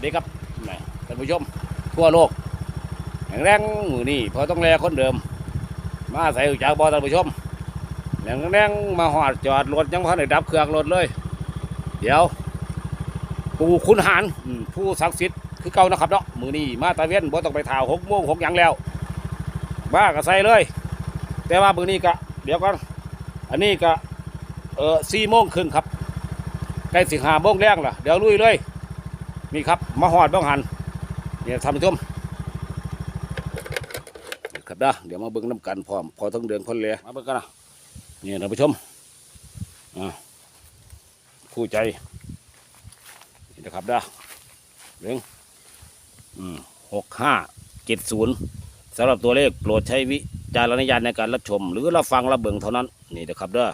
สดีครับท่านผู้ชม ทั่วโลกแข็งแรงมือนี่พอต้องแลคนเดิม มาใส่จากบอท่านผู้ชมแข็งแรงมาหอดจอดรถยังพอได้ดับเครื่องรถเลย เดี๋ยว ปู่คุณหารผู้ศักดิ์สิทธิ์คือเก่านะครับเนาะมือนี่มาตะเวนบ่ต้องไปถ่าวหกโมงหกยังแล้วบ้าก็ใส่เลย แต่ว่ามือนี้ก็เดี๋ยวก่อนอันนี้ก็เออสี่โมงครึ่งครับใกล้สิงหาโมงแรงล่ะเดี๋ยวลุยเลย นี่ครับมาหอดบ้องหันเนี่ยท่านผู้ชมนี่ครับนะเดี๋ยวมาเบิ่งน้ำกันพร้อมพอต้องเดินคนเลยมาเบิ่งกันนะนี่ท่านผู้ชมอ่าคู่ใจนี่นะครับนะเรื่องหกห้าเจ็ดศูนย์สำหรับตัวเลขโปรดใช้วิจารณญาณในการรับชม หรือรับฟังรับเบิ่งเท่านั้นนี่นะครับเด้อ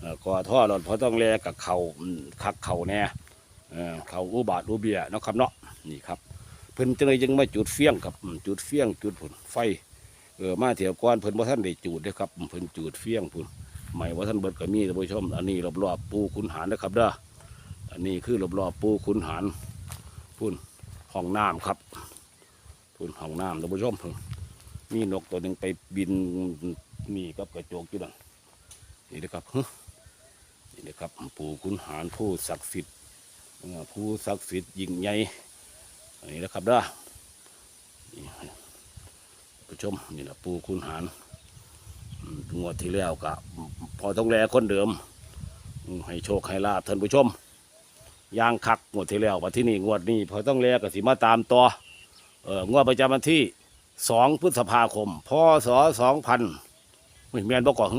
เอ่อก็ท่อรถพอต้องแลกับเขาอืมคักเขาแน่ เขาอุบาทอุเบียเนาะครับเนาะนี่ครับเพิ่นจังเลยยังมาจุดเฟี้ยงครับจุดเฟี้ยงจุดผุนไฟเออมาเที่ยวก่อนเพิ่นบ่ท่านได้จุดเด้อครับอืมเพิ่นจุดเฟี้ยงผุนไม่ว่าท่านเบิดก็มีท่านผู้ชม อันนี้รอบๆปูขุนหารนะครับเด้ออันนี้คือรอบๆปูขุนหารพุ่นห้องน้ำครับพุ่นห้องน้ำท่านผู้ชมพุ่นมีนกตัวหนึ่งไปบินนี่กับกระโจกอยู่นั่นนี่นะครับฮึนี่นะครับปูขุนหารผู้ศักดิ์สิทธิ์ ผู้ศักดิ์สิทธิ์ยิ่งใหญ่อันนี้นะครับเด้อผู้ชมนี่แหละปูคุณหารงวดที่แล้วก็พอต้องแลคนเดิม ให้โชคให้ลาบท่านผู้ชมย่างคักงวดที่แล้ววันที่นี่งวดนี้พอต้องแลก็สิมาตามต่อเอองวดประจำวันที่สองพฤษภาคมพศสองพันไม่แมนบอกก่อน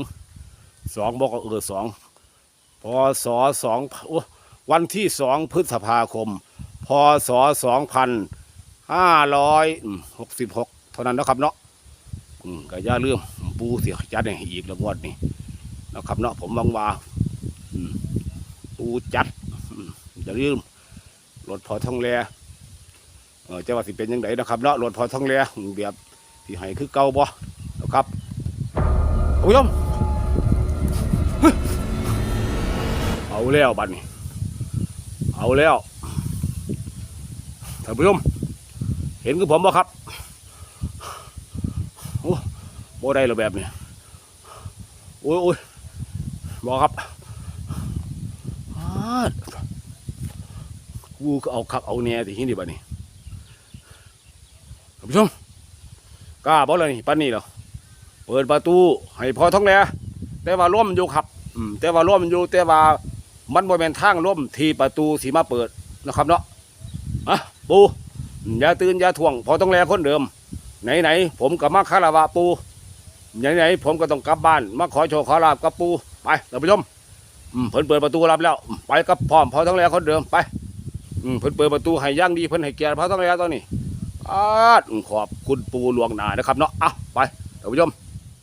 สองบอกก่อเออสองพศสองโอ้ วันที่สองพฤษภาคม พศสองพันห้าร้อยหกสิบหกเท่านั้นนะครับเนาะก็อย่าลืมปูเสียจัดให้อีกละงวดนี่นะครับเนาะผมวังว่าปูจัดอืมอย่าลืมรถพอท่องแลเออจะว่าสิเป็นยังไงนะครับเนาะรถพอท่องแลแบบที่ให้คือเก่าบ่นะครับคุณผู้ชมเฮ้ยเอาแล้วบัดนี้ เอาแล้วท่านผู้ชมเห็นกับผมบ่ครับโอ้บ่ได้หรอแบบนี้โอ้ยโอ้ยบ่ครับอ้าดกูก็เอาคักเอาแน่ที่ที่นี่บัดนี้ท่านผู้ชมกล้าบ่เลยนี่ปันนี้เหรอเปิดประตูให้พอท้องแหลแต่ว่าร่วมอยู่ครับแต่ว่าร่วมอยู่แต่ว่า มันบริเวณทางร่มที่ประตูสีมาเปิดนะครับเนาะอะปูอย่าตื่นอย่าถ่วง พอต้องแลคนเดิม ไหนไหนๆผมกับมาคาราวะปูไหนไหนๆผมก็ต้องกลับบ้าน มาขอโชว์ขอลาบกับปูไปท่านผู้ชมอืมเพิ่นเปิดประตูรับแล้ว ไปกับพร้อมพอต้องแลคนเดิมไปอืมเพิ่นเปิดประตูให้ย่างดีเพิ่นให้เกียรติพอต้องแลตอนนี้อาดขอบคุณปูหลวงหนานะครับเนาะอะไปท่านผู้ชม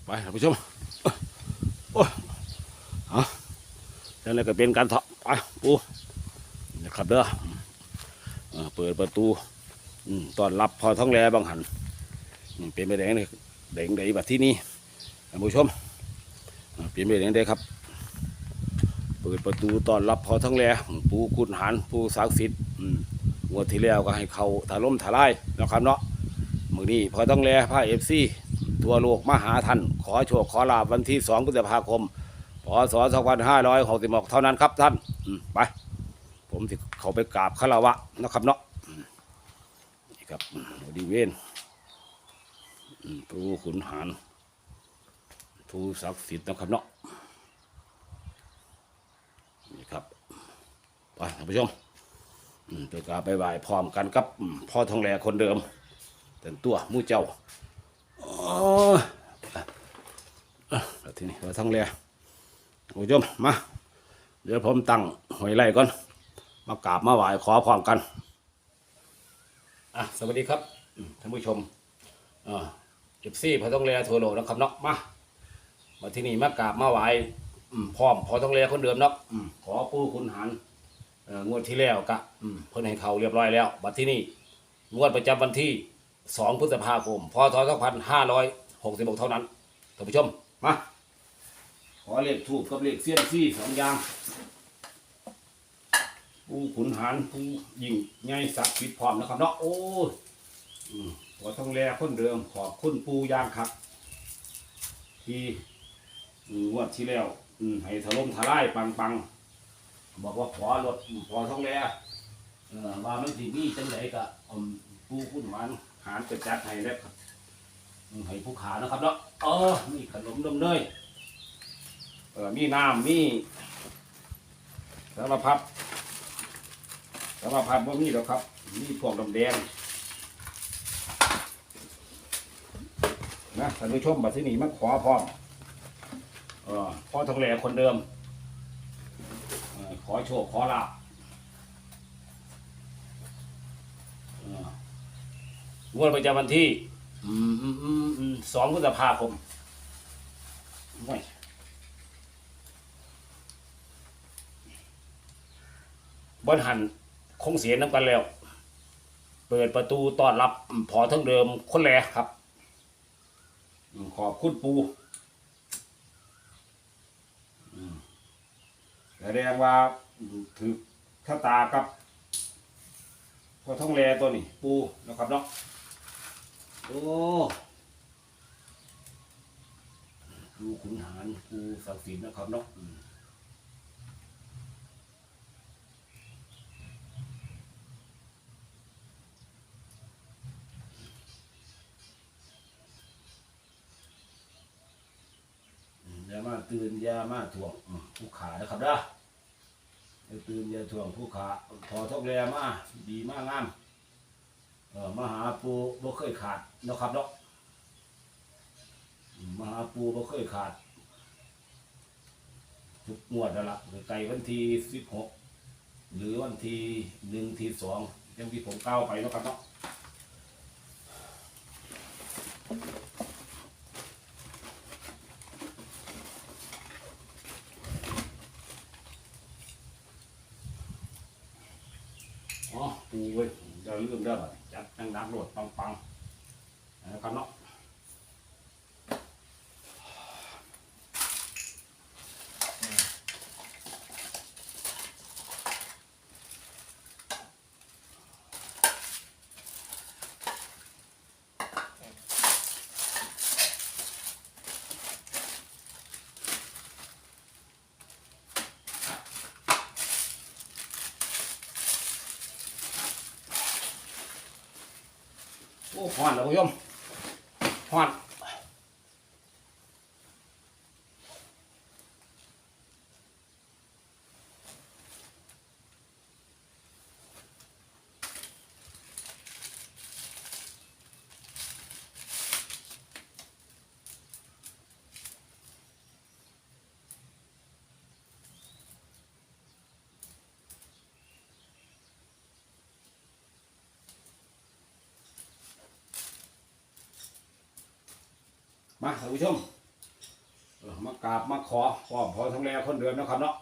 ไปท่านผู้ชมโอ้ยเอา แหละก็เป็นการเถาะไปปูนะครับเด้อเปิดประตูตอนรับพอท้องแลบางหันเป็นไปแดงเลยแดงใดแบบที่นี่ท่านผู้ชมอ่าเป็นไปแดงใดครับ เปิดประตูตอนรับพอท้องแลปูกุนหันผู้ศักสิทธิ์อืมงวดที่แล้วก็ให้เขาถล่มถลายนะครับเนาะมือนี้พอท้องแลพาเอฟซีทัวโลกมาหาท่านขอโชคขอลาบวันที่สองพฤษภาคม พศ2566เท่านั้นครับท่านไป ผมสิเขาไปกราบคารวะนะครับเนาะนี่ครับอืมบริเวณผู้ขุนหารผู้ศักดิ์สิทธิ์นะครับเนาะนี่ครับไปท่านผู้ชมไปกราบไปไหว้พร้อมกันครับพ่อทองแหลคนเดิมแต่ตัวมู่เจ้าอ๋ออะอะแล้วทีนี้พ่อทองแหลคุณ ผู้ชมมา เดี๋ยวผมตั้งหอยไล่ก่อน มากราบมาไหว้ขอพร้อมกันอะสวัสดีครับท่านผู้ชมออเก็บซี่พอต้องเลียทัวโลกนะครับเนาะมามาที่นี่มากราบมาไหว้พร้อมพอต้องเลียคนเดิมเนาะขอปูคุณหันงวดที่แล้วกะเพิ่นให้เขาเรียบร้อยแล้วบัดที่นี่งวดประจำวันที่สองพฤษภาคม พศสองพันห้าร้อยหกสิบหกเท่านั้นท่านผู้ชม มา อเลขถูกกับเลขเสี้ยนซี่สองอย่างผู้ขุนหารผู้ยิ่งใหญ่ศักดิ์สิทธิ์พร้อมนะครับเนาะโอ้ยอืมขอต้องแลคนเดิมขอบคุณปูยางครับที่อืมงวดที่แล้วอืมให้ถล่มทลายปังปังๆบอกว่าขอรถขอต้องแลเออว่ามันสิมีจังไดก็อืมผู้ขุนหารหารจะจัดให้แล้วครับอืมให้ผู้ขานะครับเนาะเออมีขนมนมเนย ออมีน้ำมีสารพัดสารพัดว่ามีแล้วครับ มีพวกดำแดงนะท่านผู้ชมบัดที่นี่มาขอพร้อเออพ่อทองแหลคนเดิมออขอโชคขอลาบเอองวดประจำวันที่สองพฤษภาคมโอ้ บนหันคงเสียน้ำกันแล้ว เปิดประตูต้อนรับพอทั้งเดิมคนแรกครับ ขอบคุณปูแสดงว่าถือข้าตากับพอท้องแรตัวนี้ ปูนะครับเนาะโอ้ดูขุนหารปูศักสิทธิ์นะครับเนาะอืม อืมอย่ามาตื่นอ ยามาถ่วงผู้ขานะครับนะอย่าตื่นยาถ่วงผู้ขาพอทอกแรมาดีมากงามมหาปูบ่เคยขาดนะครับเนาะอืมหาปูบ่เคยขาดทุกงวดแล้วล่ะไกลวันที่สิบหกหรือวันที่หนึ่งที่สองยังที่ผมเก้าไปนะครับเนาะ อ๋อปูเว้ยจะลืมได้บ่จัดนังนักโหลดปังๆนะครับเนาะ โอ้หอนแล้วคุณผู้ชมหอน มาท่านผู้ชมเออมากราบมาขอพร้อมพอทั้งแลคนเดิมนะครับเนาะ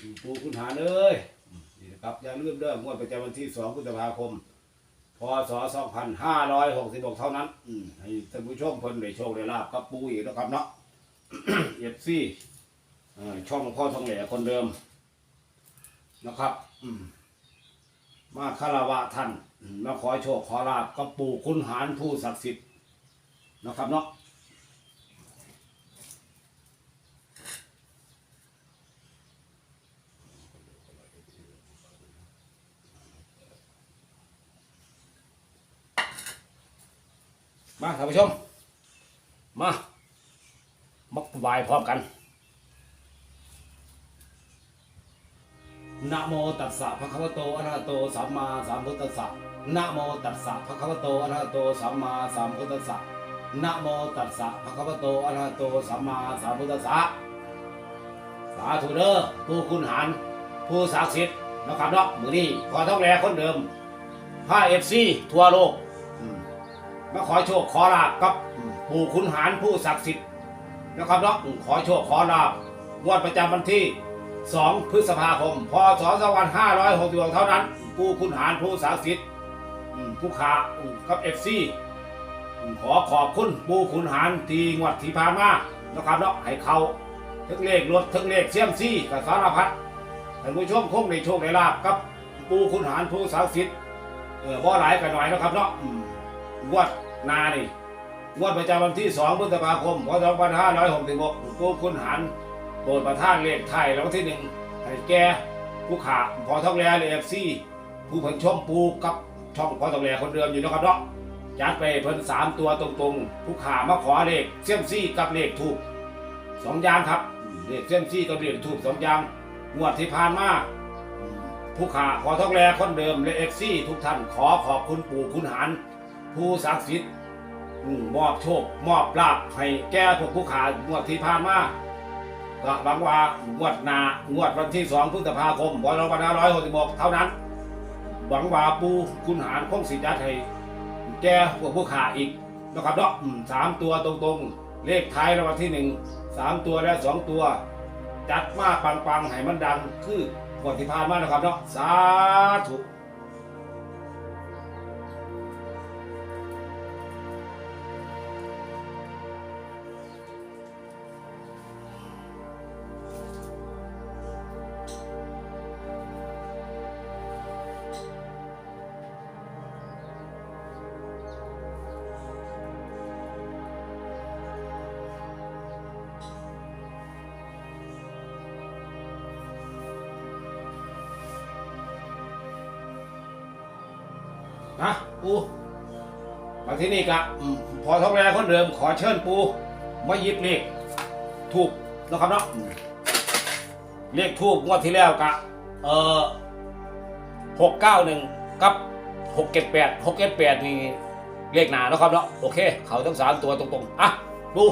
อืมปูคุณหาเลยอืมนี่นะครับอย่าลืมเด้องวดประจำวันที่สองพฤษภาคม พศ2566เท่านั้น อืมให้ท่านผู้ชมเพิ่นได้โชคได้ลาบกับปูอีกนะครับเนาะ เอฟซีช่องพ่อทองแหล่คนเดิมนะครับ อืม มาคารวะท่านอืมมาขอโชคขอลาบกับปู่คุณหารผู้ศักดิ์สิทธิ์ นะครับเนาะมาท่านผู้ชม มามักบายพร้อมกันนะโมตัสสะภะคะวะโตอะระหะโตสัมมาสัมพุทธัสสะนะโมตัสสะภะคะวะโตอะระหะโตสัมมาสัมพุทธัสสะ นะโมตัสสะภะคะวะโตอะระหะโตสัมมาสัมพุทธัสสะสาธุเด้อผู้คุณหารผู้ศักดิ์สิทธิ์นะครับเนาะมื้อนี้ขอต้องแลคนเดิมพาเอฟซีทั่วโลกมาขอโชคขอลาบกับอืมปู่คุณหารผู้ศักดิ์สิทธิ์นะครับเนาะขอโชคขอลาบงวดประจำวันที่ 2 พฤษภาคม พศ2566เท่านั้นผู้คุณหารผู้ศักดิ์สิทธิ์ผู้ขากับเอฟซี ขอขอบคุณผู้คุณหารที่งวดที่ผ่านมานะครับเนาะให้เขาทั้งเลขรถทั้งเลขเสี่ยมซี่กับสารพัดท่านผู้ชมคงในโชคในลาบกับปูคุณหารผู้สาวสิทธิ์เออบ่หลายกันหน่อยนะครับเนาะงวดนานี่งวดประจำวันที่2พฤษภาคมพศ2566ปูคุณหารโปรดประทานเลขไทยรางวัลที่หนึ่งให้แก่ผู้ขาพอทองแลเลฟซีผู้ผลชมปูกับช่องพอทองแลคนเดิมอยู่นะครับเนาะ จัดไปเพิ่นสามตัวตรงๆผู้ขามาขอเลขเสี่ยมซี่กับเลขถูกสองอย่างครับเลขเส้นซี่กับเลขถูกสองอย่างงวดที่ผ่านมาผู้ขาขอทองแลคนเดิมและเอฟซีทุกท่านขอขอบคุณปู่คุณหารผู้ศักดิ์สิทธิ์มอบโชคมอบลาภให้แก่พวกผู้ขางวดที่ผ่านมาก็หวังว่างวดหนางวดวันที่สองพฤษภาคมพศ2566เท่านั้น หวังว่าปู่คุณหารคงสิจัดให้ แก่พวกผู้ขาอีกนะครับเนาะสามตัวตรงๆ เลขท้ายรางวัลที่หนึ่งสามตัวและสองตัว จัดมาปังๆให้มันดัง คืองวดที่ผ่านมานะครับเนาะสาธุ นะปูมาที่นี่กะอืมพอท้องแรคนเดิมขอเชิญปูมาหยิบเลขถูกนะครับเนาะอืม เลขทูบงวดที่แล้วกะเออหกเก้าหนึ่งกับหกเจ็ดแปดหกเจ็ดแปดนี่เลขหนาเนาะครับเนาะโอเค เขาทั้งสามตัวตรงๆอะดู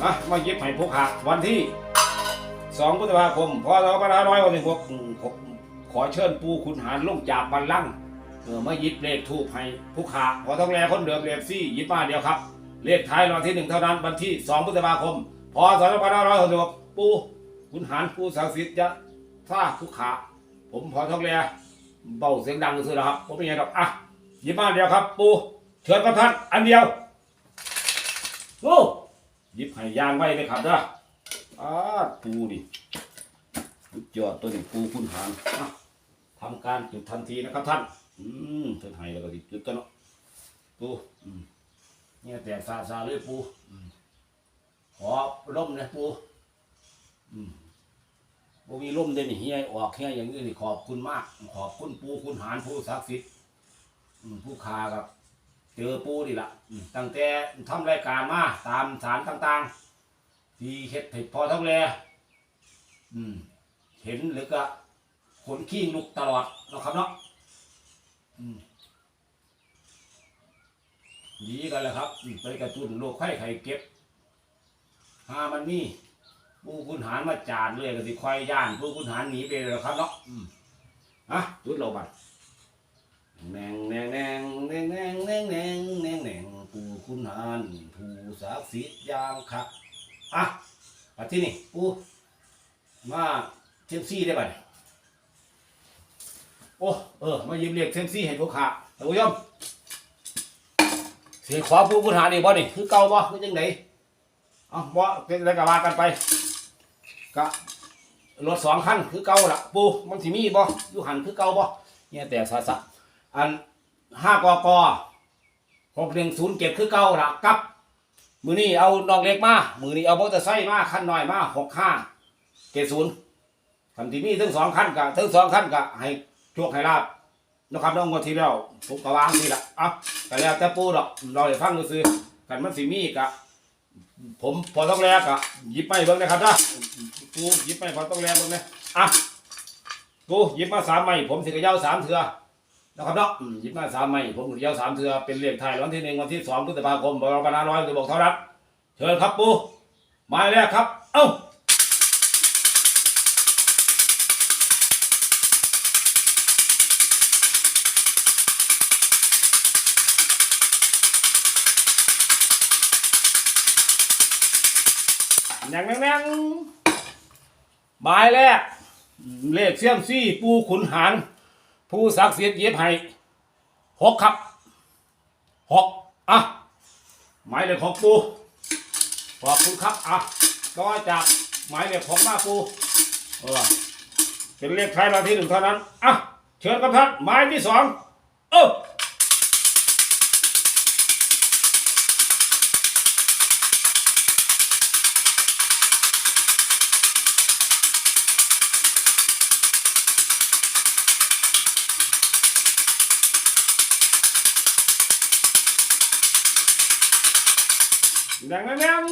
มามาหยิบให้พวกขาวันที่ สองพฤษภาคมพศสองพันห้าร้อยหกสิบหกอืมขอขอเชิญปูคุณหารลงจากบัลลังก์ เออมายิบเลขทูบให้ผู้ขาพอต้องแลคนเดิมเลขซี่ยิบมาเดียวครับ เลขท้ายรางที่หนึ่งเท่านั้นวันที่สองพฤษภาคมพศสองพันห้าร้อยหกสิบหกปูคุณหารปูศักดิ์สิทธิ์จะท่าผู้ขาผมพอต้องแลเบาเสียงดังสุดแล้วครับผมเป็นไงครับอะยิบมาเดียวครับ ปูเชิญประทัดอันเดียวโอ้ยิบให้ยางไว้เลยครับเด้ออ่าปูนี่ยอดตัวนี้ปูคุณหารทำการจุดทันทีนะครับท่าน อืมเพิ่นให้แล้วก็สิจุดกันเนาะปูอืมเนี่ยแต่ซาซาเลยปูอืมขอร่มนะปูอืมบ่มีร่มเด่นเฮียออกเฮียอย่างนี้นี่ขอบคุณมาก ขอบคุณปูคุณหารผู้ศักดิ์สิทธิ์อืมผู้คาครับ เจอปูนี่ล่ะอืมตั้งแต่ทำรายการมาตามสารต่างๆ ที่เฮ็ดให้พอทั้งแลอืม เห็นหรือก็ขนขี้ลุกตลอดเนาะครับเนาะ ดีกันแหละครับไปกระตุ้นโรคไข้ไข้เก็บหามันนี่ผู้คุณหารมาจาดเลยก็สิควายย่าน ผู้คุณหารหนีไปเลยครับเนาะอะจุดเราบัดแนงแนงแนงแนงแนงแนงแนงแนงแนงผู้คุณหารผู้ศักดิ์สิทธิ์ยามครับอะมาที่นี่ปูมาเทียมซี่ได้บัด โอ้เออมายืมเรียกเซมซี่ให้พวกขาท่านผู้ชมเสียงขวาผู้คุณหานี่บ่นี่คือเก่าบ่คือจังไดเอ้าบ่เป็นอะไรก็ว่ากันไปกะรถสองคันคือเก่าล่ะปูมันสิมีบ่อยู่หันคือเก่าบ่เนี่ยแต่สะสะอันห้ากกหกหนึ่งศูนย์เก็บคือเก่าล่ะกับ มือนี้เอาดอกเล็กมา มือนี้เอามอเตอร์ไซค์มาคันหน้อยมาหกห้าเจ็ดศูนย์คันที่มีทั้งสองคันกะทั้งสองคันกะให้ โชคให้ลาบนะครับน้องงวดที่แล้วผมก็วางนี่ละอะแต่แล้วแต่ปูดอกเราได้ฟังซื้อกันมันสิมีกะผมพอต้องแลกะหยิบไปเบิ่งนะครับนะปูหยิบไปพอต้องแลเบิ่งนะอะปูหยิบมาสามไม้ผมสิกระย้าสามเถื่อนะครับเนาะหยิบมาสามไม้ผมสิกระย้าสามเถื่อเป็นเลขไทยวันที่หนึ่งวันที่สองพฤษภาคมบรปนาร้อยจะบอกเท่านั้นเชิญครับปูมายแรกครับ เอ้า แหน่งแหน่งแหน่งหมายแรก เลขเสียมซี่ปูขุนหาร ผู้ศักดิ์สิทธิ์เย็บให้หกครับหกอะหมายเลขของปูขอบคุณครับอะต่อจากหมายเลขของหน้าปูเออเป็นเลขท้ายราที่หนึ่งเท่านั้นอะเชิญครับท่านหมายที่สองเอ้า ดังนั้น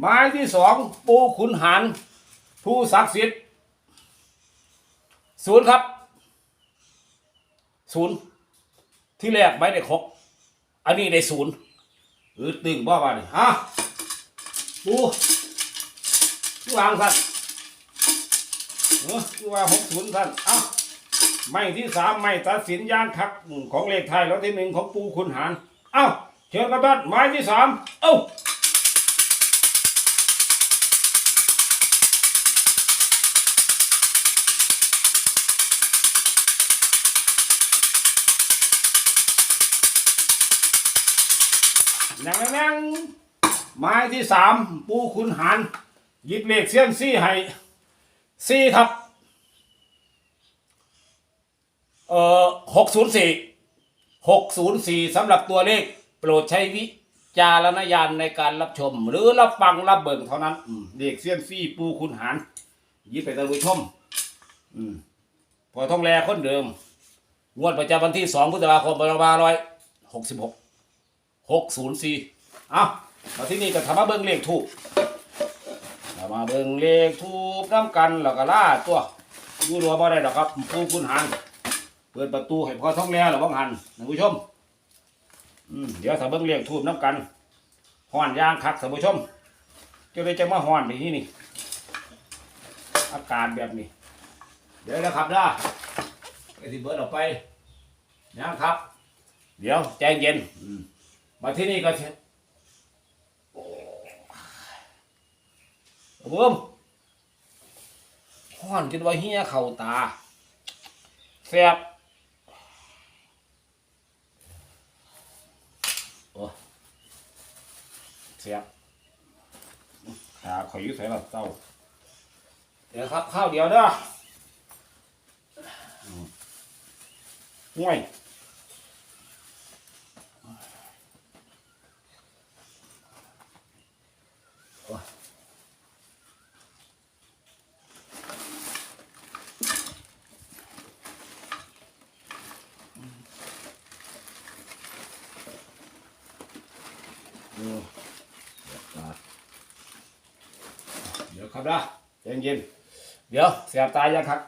หมายที่สองปูขุนหารผู้ศักดิ์สิทธิ์ศูนย์ครับศูนย์ที่แรกไม่ได้ครบอันนี้ได้ศูนย์หรือตึงบ่ว่านี่ฮะปูผู้วางท่านเออผู้ว่าหกศูนย์ท่านเอ้าไม่ที่สามไม่ตัดสินย่างคักของเลขไทยแล้วที่หนึ่งของปูขุนหารเอ้า เชิญครับท่านหมายที่สามเอ้านังนังไม้ที่สามปูขุนหารหยิบเลขเสี้ยนซี่ให้ซี่ครับเอ่อหกศูนย์สี่หกศูนย์สี่สำหรับตัวเลข โปรดใช้วิจารณญาณในการรับชม หรือรับฟังรับเบิ่งเท่านั้นอืมเลขเสี้ยนซี่ปูขุนหารยิบไปท่านผู้ชม อืมพอท่องแลคนเดิม งวดประจำวันที่สองพฤษภาคมพศร้อยหกสิบหกหกศูนย์สี่เอามาที่นี่ก็ทำมาเบิ้งเลขถูกมาเบิ้งเลขถูกน้ำกันแล้วก็ล่าตัวดูรัวบ่ได้ดอกครับผู้คุณหันเปิดประตูให้พอท้องแล้วหรือว่างหันท่านผู้ชม เดี๋ยวถ้าเบิ้งเลขถูกน้ำกันห่อนยางคักท่านผู้ชมจะได้จะมาห่อนในที่นี่ อากาศแบบนี้ เดี๋ยวนะครับนะไอ้ที่เบิร์ดออกไปยางครับ เดี๋ยวใจเย็นอืมาที่นี่ก็เช่นบิ่มห้อนจนว่าเฮียเข่าตาแสบโอ้ แสบขาข่อยอยุ่ใส่ละเต้าเดี๋ยวครับข้าวเดียวเด้ออืมห่วย โอ้ตาเดี๋ยวครับนะ เย็นเย็นๆเดี๋ยวเสียบตายยังครับ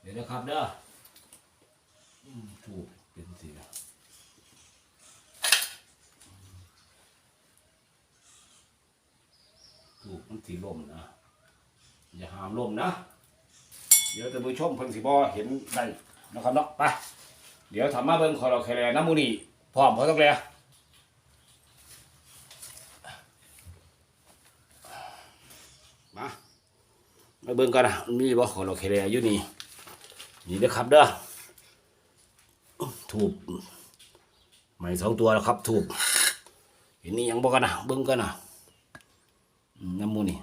เดี๋ยวนะครับเด้อถูกเป็นสีแล้วถูกมันสีลมนะ อย่าหามลมนะ เดี๋ยวจะผู้ชมเพิ่งสิบอเห็นได้นะครับเนาะไปเดี๋ยวทำมาเบิ่งคอเราแคร์น้ำมูนี่พร้อมพอต้องแล้วมามาเบิ่งกันนะมีบ่คอเราแคร์อยู่นี่นี่นะครับเด้อถูกใหม่สองตัวแล้วครับ ถูกเห็นนี่ยังบอกกันนะเบิ้งกันนะน้ำมูนี่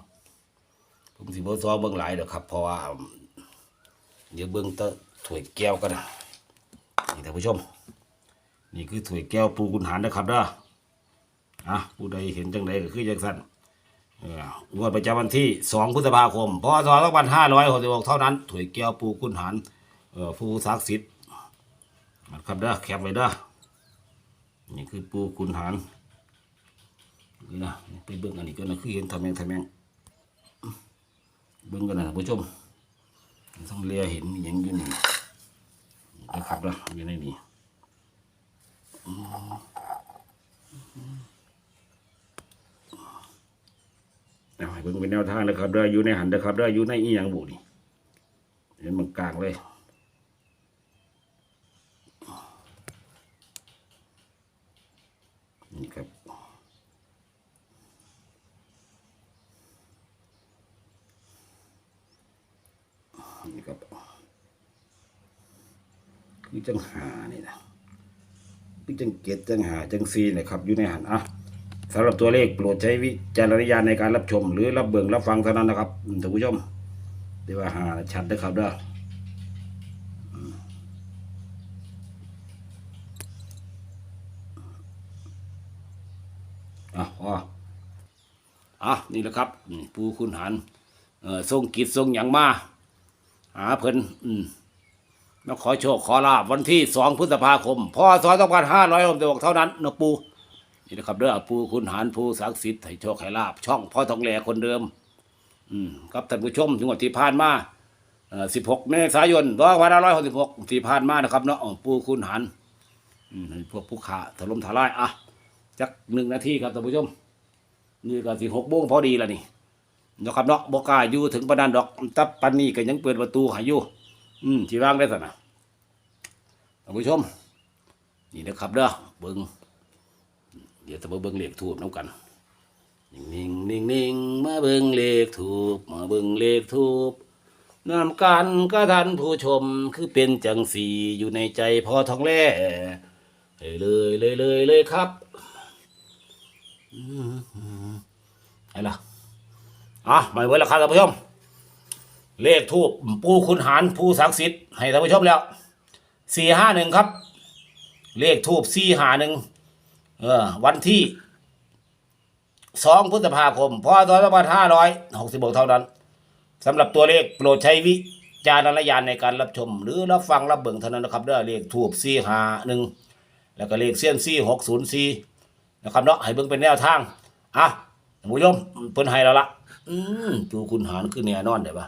ผมสิบ่ซ้อเบิ้งหลายเด้อครับเพราะว่า เดี๋ยวเบิ้องตะถ้วยแก้วกันนะนี่ท่านผู้ชม นี่คือถ้วยแก้วปูกุนหารนะครับเด้ออะผู้ใดเห็นจังใดก็คือจังสันงวดประจำวันที่สองพฤษภาคม พศสองพันห้าร้อยหกสิบหกเท่านั้นถ้วยแก้วปูกุนหารเอ่อผู้ศักดิ์สิทธิ์นะครับเด้อแคปไว้เด้อนี่คือปูขุนหารนี่นะไปเบิ่งอันนี้ก็นะคือเห็นทำแมงทำแมงเบิ่งกันนะท่านผู้ชม ต้องเลียเห็นอย่างอยู่นี่นะครับนะอยู่ในนี้เอาให้เบิ่งเป็นแนวทางนะครับเด้อยู่ในหันนะครับเด้ออยู่ในอีหยังบุนี่เห็นมันกลางเลยนี่ครับนี่ คือจังหานี่นะคือจังเกตจังหาจังซีนะครับ อยู่ในหันอะสำหรับตัวเลขโปรดใช้วิจารณญาณในการรับชม หรือรับเบิ่งรับฟังเท่านั้นนะครับท่านผู้ชมเดี๋ยวว่าหาชัดนะครับเด้อออะพออะนี่แหละครับปูคุณหันเอ่อทรงกิจทรงอย่างมา หาเพิ่นอืม มาขอโชคขอลาบวันที่สองพฤษภาคมพศสองพันห้าร้อยหกสิบหกเท่านั้นนะปูนี่นะครับเด้อปูคุณหารผู้ศักดิ์สิทธิ์ให้โชคให้ลาบช่องพ่อทองแหลคนเดิม อืมครับท่านผู้ชมจังหวัดที่ผ่านมาสิบหกเมษายนสองพันห้าร้อยหกสิบหกที่ผ่านมานะครับเนาะปูคุณหารอืมให้พวกผู้ขาถล่มทลายอะจักหนึ่งนาทีครับท่านผู้ชม นี่ก็สิหกโมงพอดีแล้วนี่นะครับเนาะบกล้าอยู่ถึงปานนันดอกตับปันนี้ก็ยังเปิดประตูให้อยู่ อืมที่ว่างได้สินะท่านผู้ชม นี่นะครับเด้อเบิ้งเดี๋ยวจะมาเบิ้งเลขทูบน้ำกัน นิ่งนิ่งนิ่งๆมาเบิ้งเลขทูบมาเบิ้งเลขทูบนำกันก็ท่านผู้ชมคือเป็นจังสีอยู่ในใจพอทองแล่เลยเลยเลยเลยครับอืมไอ้ล่ะอะมาเว้แล้วครับท่านผู้ชม เลขทูบปูคุณหารผู้ศักดิ์สิทธิ์ให้ท่านผู้ชมแล้วสี่ห้าหนึ่งครับ เลขทูบสี่ห้าหนึ่งเออวันที่สองพฤษภาคมพศสองพันห้าร้อยหกสิบหกเท่านั้นสำหรับตัวเลขโปรดใช้วิจารณญาณในการรับชม หรือรับฟังรับเบิ่งเท่านั้นนะครับเด้อเลขทูบสี่ห้าหนึ่งแล้วก็เลขเสี้ยนสี่หกศูนย์สี่นะครับเนาะให้เบิ่งเป็นแนวทางอะท่านผู้ชมเพิ่นให้แล้วละอืมตูคุณหารคือแน่นอนได้ปะ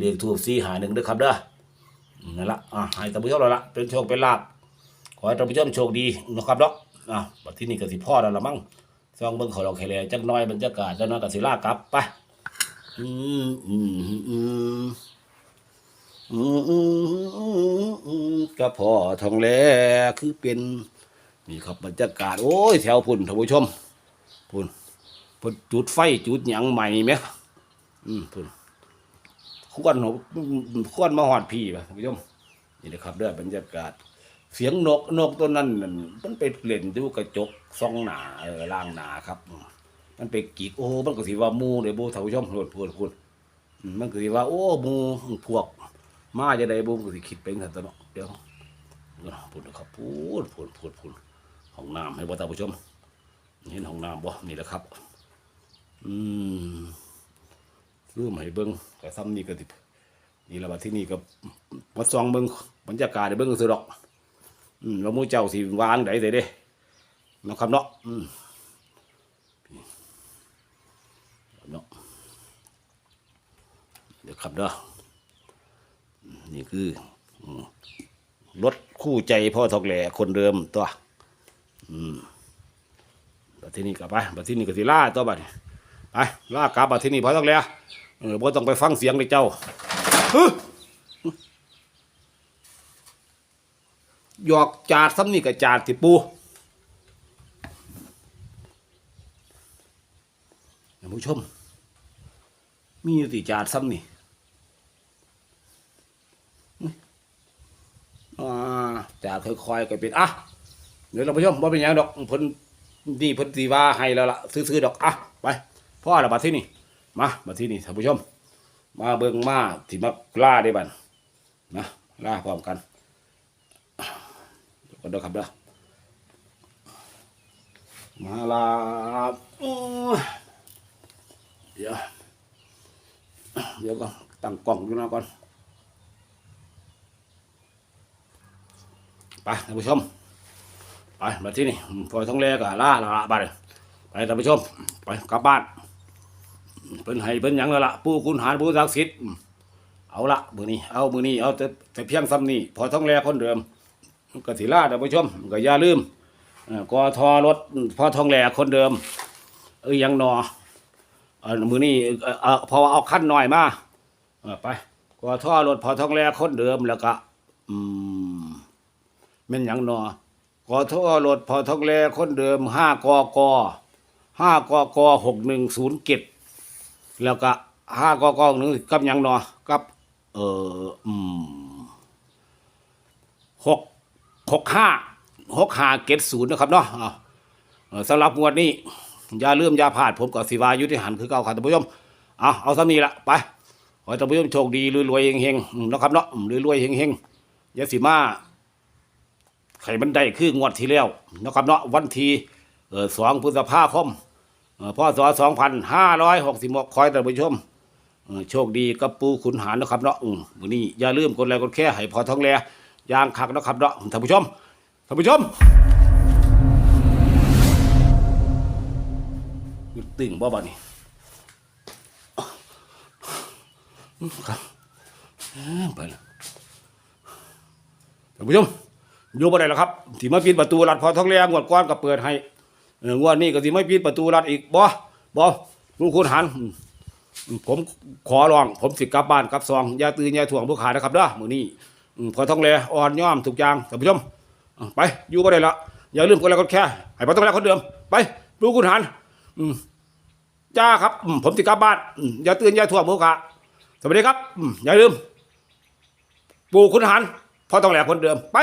เรียกทูบซีหาหนึ่งด้วยครับเด้อนั่นละอะให้ท่านผู้ชมเราละเป็นโชคเป็นลาบขอให้ท่านผู้ชมโชคดีนะครับเนาะอะบัดที่นี่ก็สิพ่อเราละมั้งซองเบิ่งขอเราแค่แลจักน้อยบรรยากาศจักน้อยกับสิลากลับไปอืมก็พอทองแลคือเป็น นี่ครับบรรยากาศโอ้ยแถวพุ่นท่านผู้ชมพุ่นพุ่นจุดไฟจุดหยังใหม่ไหมอืมพุ่น ควรเอาควรมาหอดพี่ป่ะท่านผู้ชมนี่นะครับเด้อบรรยากาศ เสียงนกนกตัวนั้นนั่นมันไปเล่นดูกระจกส่องหนาเออล่างหนาครับ มันไปกีกโอ้มันก็สิว่ามูเลยบูท่านผู้ชมโหดพูดพูดมันก็สิว่า โอ้หมูพวก มาจะได้บูมก็สิคิดเป็นสัตวเนาะเดี๋ยวพูดนะครับพูดพูดพูดพูดห้องน้ำให้บ่ท่านผู้ชมเห็นห้องน้ำบ่นี่แหละครับ อืม รู้ไหมเบิ้งแต่ซ้ำนี่ก็ตินี่ละบัดที่นี่ก็วัดซองเบิ้งบรรยากาศเบิ้งก็ซื้อดอก อืมแล้วมูเจ้าสิวางไดเด้เด้เนาะครับเนาะอืมเนาะเดี๋ยวครับเด้ออืมนี่คือรถคู่ใจพ่อทองแหล่คนเดิมตัว อืมบัดที่นี่กลับไปบัดที่นี่ก็สิล่าตัวบัดไปลากกลับมาที่นี่พ่อต้องแหล้ว เออบ่ต้องไปฟังเสียงเลยเจ้าหยอกจาดซ้ำนี่กับจาดที่ปูท่านผู้ชม มีอยู่ที่จาดซ้ำนี่าจาดค่อยๆก็เป็นอะเดี๋ยวเราผู้ชมบ่าเป็นยังดอกเพิ่นนี่เพิ่นสีว่าให้แล้วล่ะ ซื้อๆดอกอะไปพ่อละบัดที่นี่ มาบัดที่นี่ท่านผู้ชม มาเบิ่งมาที่มาล่าได้บัดนะล่าพร้อมกันก่อนเด้อครับเด้อมาลาโอ้ยเดี๋ยวเดี๋ยวก่อนตั้งกล่องอยู่นะก่อนไปท่านผู้ชมไปบัดที่นี่พอท้องแรกอะล่าละละบัดเลยไปท่านผู้ชมไปกลับบ้าน เพิ่นให้เพิ่นหยังแล้วล่ะปู่คุณหารผู้ศักดิ์สิทธิ์เอาละมือนี้เอามือนี้เอาแต่แต่เพียงซ้ำนี้พอท้องแลคนเดิมกสิลาท่านผู้ชมก็อย่าลืมเอ่อรถพอท้องแล่คนเดิม เอ้ยยังนอเออมือนี้เอ่อเออพอเอาขั้นหน้อยมาเออไปกอทอรถพอท้องแล่คนเดิมแล้วก็อืมม่นยังนอกอทอรถพอท้องแล่คนเดิม5กอก5กอก6107 แล้วก็ห้ากอกองหนึ่งกับยังนอกับ เอออืมหกหกห้าหกห้าเกตศูนย์นะครับเนาะสำหรับงวดนี้ อย่าลืมอย่าพลาดผมกับศิวายุทธิหันคือเก่าครับท่านผู้ชมเอาเอาสำนีละไป ขอให้ท่านผู้ชมโชคดีรวยๆเฮงๆนะครับเนาะรวยๆเฮงๆยาสิมาไข่มันไดคืองวดที่แล้วนะครับเนาะวันที่สองพฤษภาคม พศสองพันห้าร้อยหกสิบหกคอยท่านผู้ชมโชคดีกับปูขุนหารนะครับเนาะวันนี้อย่าลืมกดไลค์กดแชร์ให้พอท้องแลยางคักนะครับเนาะท่านผู้ชมท่านผู้ชมตึงบ่บ่นี่ครับอ้อไปแล้วท่านผู้ชมอยู่บ่ได้แล้วครับที่มาปิดประตูรัดพอท้องแลงวดก้อนก็เปิดให้ งวดนี้ก็สิไม่ปิดประตูรัดอีกบ่บ่ปูขุนหารอืมผมขอร้อง ผมสิกลับบ้านกลับซองอย่าตื่นอย่าถ่วงผู้ขายนะครับเด้อมื้อนี้อืมพอท้องแลอ่อนย่อมทุกอย่างท่านผู้ชมไปอยู่บ่ได้ละอย่าลืมกดไลค์กดแชร์ให้พอท้องแลคนเดิม ไปดูคุณหันอืมจ้าครับอืมผมสิกลับบ้านอืมย่าตื่นอย่าถ่วงผู้ขาสวัสดีครับอืมอย่าลืม ปู่คุณหันพอท้องแลคนเดิมไป